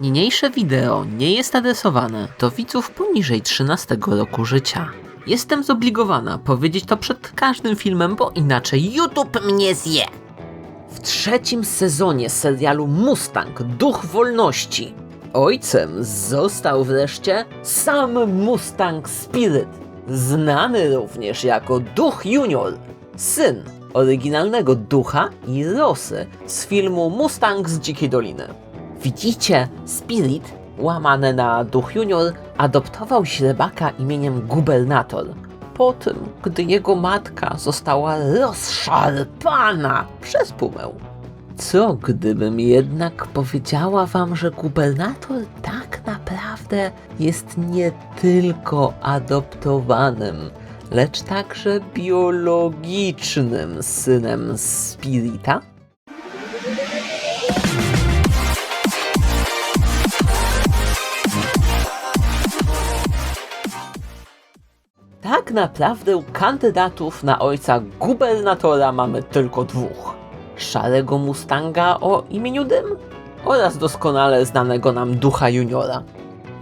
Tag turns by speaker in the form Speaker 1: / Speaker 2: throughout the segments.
Speaker 1: Niniejsze wideo nie jest adresowane do widzów poniżej 13 roku życia. Jestem zobligowana powiedzieć to przed każdym filmem, bo inaczej YouTube mnie zje. W trzecim sezonie serialu Mustang Duch Wolności ojcem został wreszcie sam Mustang Spirit, znany również jako Duch Junior, syn oryginalnego Ducha i Rosy z filmu Mustang z Dzikiej Doliny. Widzicie, Spirit, łamane na Duch Junior, adoptował źrebaka imieniem Gubernator, po tym, gdy jego matka została rozszarpana przez pumę. Co gdybym jednak powiedziała wam, że gubernator tak naprawdę jest nie tylko adoptowanym, lecz także biologicznym synem Spirita? Tak naprawdę kandydatów na ojca gubernatora mamy tylko dwóch. Szarego Mustanga o imieniu Dym oraz doskonale znanego nam Ducha Juniora.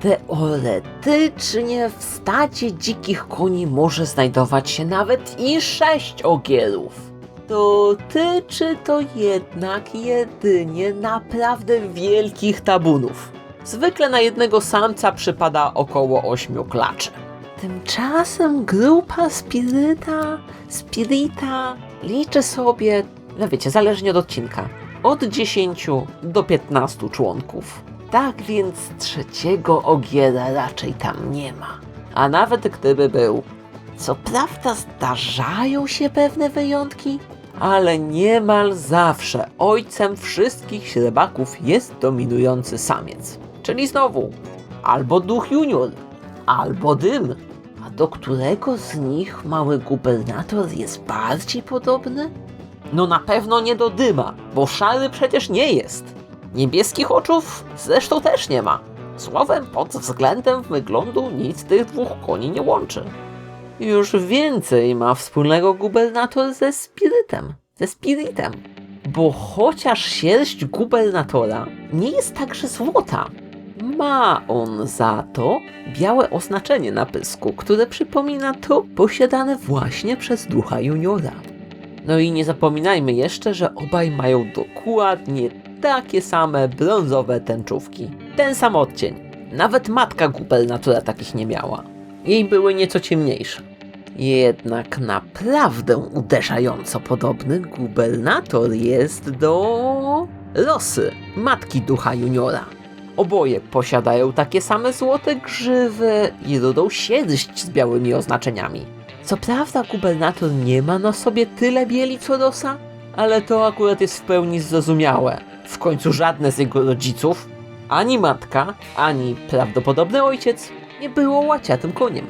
Speaker 1: Teoretycznie w stadzie dzikich koni może znajdować się nawet i sześć ogierów. Dotyczy to jednak jedynie naprawdę wielkich tabunów. Zwykle na jednego samca przypada około ośmiu klaczy. Tymczasem grupa Spiryta, Spirita liczy sobie, no wiecie, zależnie od odcinka, od 10 do 15 członków. Tak więc trzeciego ogiera raczej tam nie ma. A nawet gdyby był, co prawda zdarzają się pewne wyjątki, ale niemal zawsze ojcem wszystkich śrebaków jest dominujący samiec. Czyli znowu, albo duch junior, albo dym. Do którego z nich mały gubernator jest bardziej podobny? No na pewno nie do dyma, bo szary przecież nie jest. Niebieskich oczów zresztą też nie ma. Słowem, pod względem wyglądu nic tych dwóch koni nie łączy. Już więcej ma wspólnego gubernator ze spirytem, ze spiritem. Bo chociaż sierść gubernatora nie jest także złota, ma on za to białe oznaczenie na pysku, które przypomina to posiadane właśnie przez ducha juniora. No i nie zapominajmy jeszcze, że obaj mają dokładnie takie same brązowe tęczówki. Ten sam odcień. Nawet matka gubernatora takich nie miała. Jej były nieco ciemniejsze. Jednak naprawdę uderzająco podobny gubernator jest do Rosy, matki ducha juniora. Oboje posiadają takie same złote grzywy i rudą sierść z białymi oznaczeniami. Co prawda gubernator nie ma na sobie tyle bieli co Rosa, ale to akurat jest w pełni zrozumiałe. W końcu żadne z jego rodziców, ani matka, ani prawdopodobny ojciec nie było łaciatym koniem.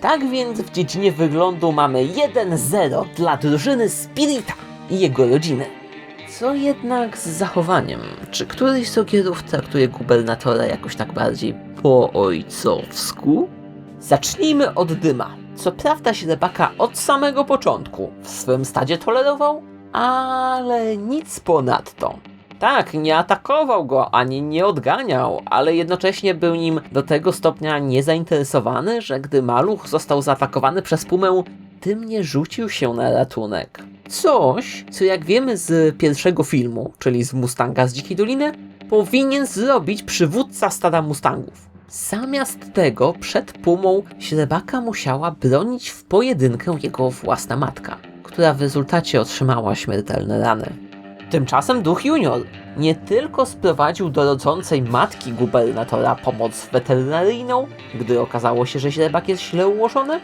Speaker 1: Tak więc w dziedzinie wyglądu mamy 1-0 dla drużyny Spirita i jego rodziny. Co jednak z zachowaniem? Czy któryś z ogierów traktuje gubernatora jakoś tak bardziej po ojcowsku? Zacznijmy od dyma. Co prawda śrebaka od samego początku w swym stadzie tolerował, ale nic ponadto. Tak, nie atakował go ani nie odganiał, ale jednocześnie był nim do tego stopnia niezainteresowany, że gdy maluch został zaatakowany przez pumę, tym nie rzucił się na ratunek. Coś, co jak wiemy z pierwszego filmu, czyli z Mustanga z Dzikiej Doliny, powinien zrobić przywódca stada Mustangów. Zamiast tego przed pumą śrebaka musiała bronić w pojedynkę jego własna matka, która w rezultacie otrzymała śmiertelne rany. Tymczasem duch junior nie tylko sprowadził do rodzącej matki gubernatora pomoc weterynaryjną, gdy okazało się, że źrebak jest źle ułożony,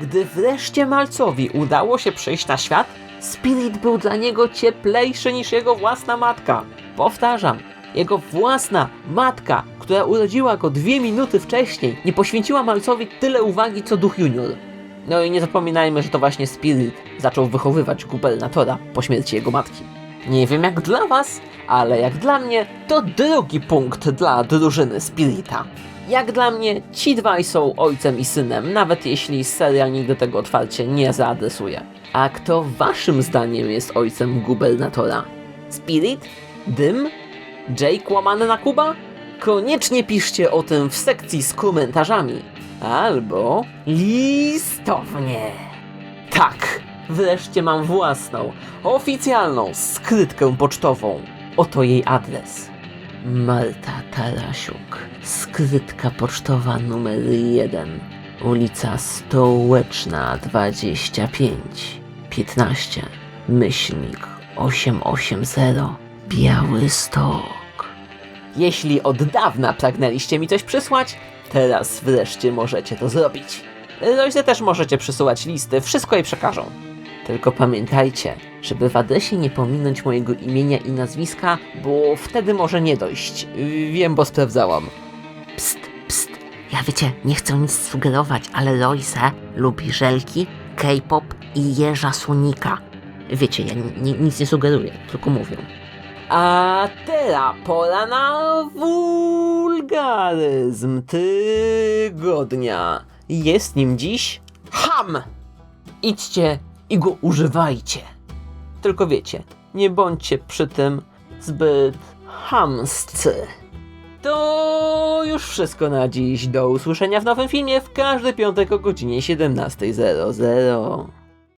Speaker 1: gdy wreszcie malcowi udało się przyjść na świat, Spirit był dla niego cieplejszy niż jego własna matka. Powtarzam, jego własna matka, która urodziła go dwie minuty wcześniej, nie poświęciła malcowi tyle uwagi co duch junior. No i nie zapominajmy, że to właśnie Spirit zaczął wychowywać gubernatora po śmierci jego matki. Nie wiem jak dla was, ale jak dla mnie to drugi punkt dla drużyny Spirita. Jak dla mnie ci dwaj są ojcem i synem, nawet jeśli serial nigdy tego otwarcie nie zaadresuje. A kto waszym zdaniem jest ojcem gubernatora? Spirit? Dym? Jake łamany na Kuba? koniecznie piszcie o tym w sekcji z komentarzami. Albo listownie. Tak, wreszcie mam własną, oficjalną skrytkę pocztową. Oto jej adres. Marta Tarasiuk, skrytka pocztowa numer 1, ulica Stołeczna 25, 15, myślnik 880, Białystok. Jeśli od dawna pragnęliście mi coś przysłać, teraz wreszcie możecie to zrobić. Roźle też możecie przysyłać listy, wszystko jej przekażą. Tylko pamiętajcie, żeby w adresie nie pominąć mojego imienia i nazwiska, bo wtedy może nie dojść. Wiem, bo sprawdzałam.
Speaker 2: Psst, psst. Ja wiecie, nie chcę nic sugerować, ale Loise lubi żelki, K-pop i jeża słonika. Wiecie, ja ni- ni- nic nie sugeruję, tylko mówię.
Speaker 1: A teraz pora na wulgaryzm tygodnia. Jest nim dziś ham. Idźcie i go używajcie. Tylko wiecie, nie bądźcie przy tym zbyt hamscy. To już wszystko na dziś. Do usłyszenia w nowym filmie w każdy piątek o godzinie 17.00.